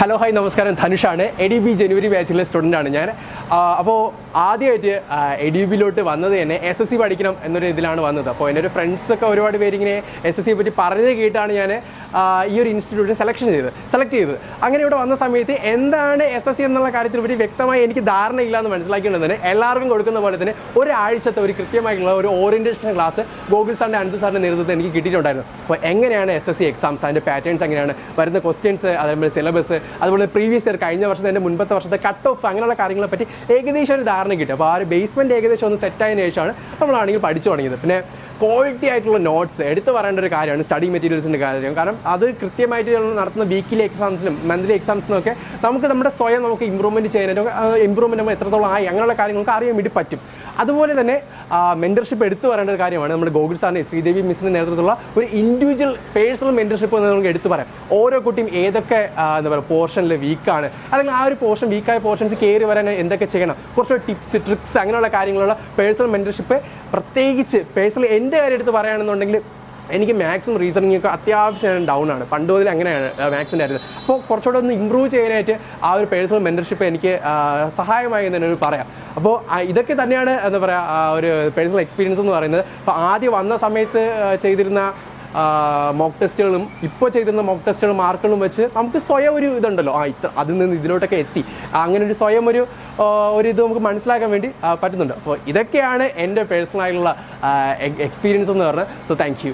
Hello hi നമസ്കാരം. ധനുഷാണ് A D B ജനുവരി ബാച്ചിലെ സ്റ്റുഡന്റ് ആണ് ഞാൻ. അപ്പോൾ ആദ്യമായിട്ട് എ ഡി ബിയിലോട്ട് വന്നത് തന്നെ എസ് എസ് സി പഠിക്കണം എന്നൊരു ഇതിലാണ് വന്നത്. അപ്പോൾ എന്റെ ഒരു ഫ്രണ്ട്സൊക്കെ ഒരുപാട് പേരിങ്ങനെ എസ് എസ് സിയെ പറ്റി പറഞ്ഞത് കേട്ടാണ് ഞാൻ ഈ ഒരു ഇൻസ്റ്റിറ്റ്യൂട്ടിൽ സെലക്ഷൻ ചെയ്ത് സെലക്ട് ചെയ്തത് അങ്ങനെ ഇവിടെ വന്ന സമയത്ത് എന്താണ് എസ് എസ് സി എന്നുള്ള കാര്യത്തിൽ പറ്റി വ്യക്തമായി എനിക്ക് ധാരണയില്ല എന്ന് മനസ്സിലാക്കിയിട്ടുണ്ട് തന്നെ എല്ലാവർക്കും കൊടുക്കുന്ന പോലെ തന്നെ ഒരാഴ്ചത്തെ ഒരു കൃത്യമായിട്ടുള്ള ഒരു ഓറിയന്റേഷൻ ക്ലാസ് ഗോകുൽ സാറിന്റെ അനന്ത് സാറിന്റെ നേതൃത്വത്തിൽ എനിക്ക് കിട്ടിയിട്ടുണ്ടായിരുന്നു. അപ്പോൾ എങ്ങനെയാണ് എസ് എസ് സി എക്സാംസ് അതിന്റെ പാറ്റേൺസ് എങ്ങനെയാണ്? വരുന്ന ക്വസ്റ്റ്യൻസ് അതേപോലെ സിലബസ് അതുപോലെ പ്രീവിയസ് ഇയർ കഴിഞ്ഞ വർഷത്തെ എന്റെ മുൻപത്തെ വർഷത്തെ കട്ട് ഓഫ് അങ്ങനെയുള്ള കാര്യങ്ങളെ പറ്റി ഏകദേശം ഒരു ധാരണ കിട്ടും. അപ്പോൾ ആ ഒരു ബേസ്മെന്റ് ഏകദേശം ഒന്ന് സെറ്റായതിനു ശേഷമാണ് നമ്മളാണെങ്കിൽ പഠിച്ചു തുടങ്ങിയത്. പിന്നെ ക്വാളിറ്റി ആയിട്ടുള്ള നോട്ട്സ് എടുത്തു പറയേണ്ട ഒരു കാര്യമാണ് സ്റ്റഡി മെറ്റീരിയൽസിന്റെ കാര്യം. കാരണം അത് കൃത്യമായിട്ട് നടത്തുന്ന വീക്കിലി എക്സാംസിനും മന്ത്ലി എക്സാംസിനും ഒക്കെ നമുക്ക് നമ്മുടെ സ്വയം നമുക്ക് ഇമ്പ്രൂവ്മെന്റ് ചെയ്യാനായിട്ട് ഇമ്പ്രൂവ്മെന്റ് നമ്മൾ എത്രത്തോളം ആയി അങ്ങനെയുള്ള കാര്യങ്ങൾക്ക് അറിയാൻ വേണ്ടി പറ്റും. അതുപോലെ തന്നെ മെന്റർഷിപ്പ് എടുത്തു പറയേണ്ട ഒരു കാര്യമാണ്. നമ്മുടെ ഗോകുൽ സാറിന്റെ ശ്രീദേവി മിസ്സിന്റെ നേതൃത്വത്തിലുള്ള ഒരു ഇൻഡിവിജ്വൽ പേഴ്സണൽ മെന്റർഷിപ്പ് എന്ന് നമുക്ക് എടുത്തു പറയാം. ഓരോ കുട്ടിയും ഏതൊക്കെ എന്താ പറയുക പോർഷനിൽ വീക്കാണ് അല്ലെങ്കിൽ ആ ഒരു പോർഷൻ വീക്കായ പോർഷൻസ് കയറി വരാൻ എന്തൊക്കെ ചെയ്യണം. കുറച്ച് ടിപ്സ് ട്രിക്സ് അങ്ങനെയുള്ള കാര്യങ്ങളുള്ള പേഴ്സണൽ മെന്റർഷിപ്പ് പ്രത്യേകിച്ച് പേഴ്സണൽ എന്റെ കാര്യം എടുത്ത് പറയുകയാണെന്നുണ്ടെങ്കിൽ എനിക്ക് മാത്സും റീസണിങ് ഒക്കെ അത്യാവശ്യം ഡൗൺ ആണ്. പണ്ട് മുതൽ അങ്ങനെയാണ് മാത്സിന്റെ കാര്യത്തിൽ അപ്പോൾ കുറച്ചുകൂടെ ഒന്ന് ഇമ്പ്രൂവ് ചെയ്യാനായിട്ട് ആ ഒരു പേഴ്സണൽ മെന്റർഷിപ്പ് എനിക്ക് സഹായമായി എന്ന് തന്നെ പറയാം. അപ്പോൾ ഇതൊക്കെ തന്നെയാണ് എന്താ പറയുക ഒരു പേഴ്സണൽ എക്സ്പീരിയൻസ് എന്ന് പറയുന്നത്. അപ്പോൾ ആദ്യം വന്ന സമയത്ത് ചെയ്തിരുന്ന മോക്ക് ടെസ്റ്റുകളും ഇപ്പോൾ ചെയ്തിരുന്ന മോക്ക് ടെസ്റ്റുകളും മാർക്കുകളും വെച്ച് നമുക്ക് സ്വയം ഒരു ഇതുണ്ടല്ലോ. ആ ഇത്ര അതിൽ നിന്ന് ഇതിലോട്ടൊക്കെ എത്തി. അങ്ങനെ ഒരു സ്വയം ഒരു ഒരു ഇത് നമുക്ക് മനസ്സിലാക്കാൻ വേണ്ടി പറ്റുന്നുണ്ട്. അപ്പോൾ ഇതൊക്കെയാണ് എന്റെ പേഴ്സണലായിട്ടുള്ള എക്സ്പീരിയൻസ് എന്ന് പറഞ്ഞത് സോ താങ്ക്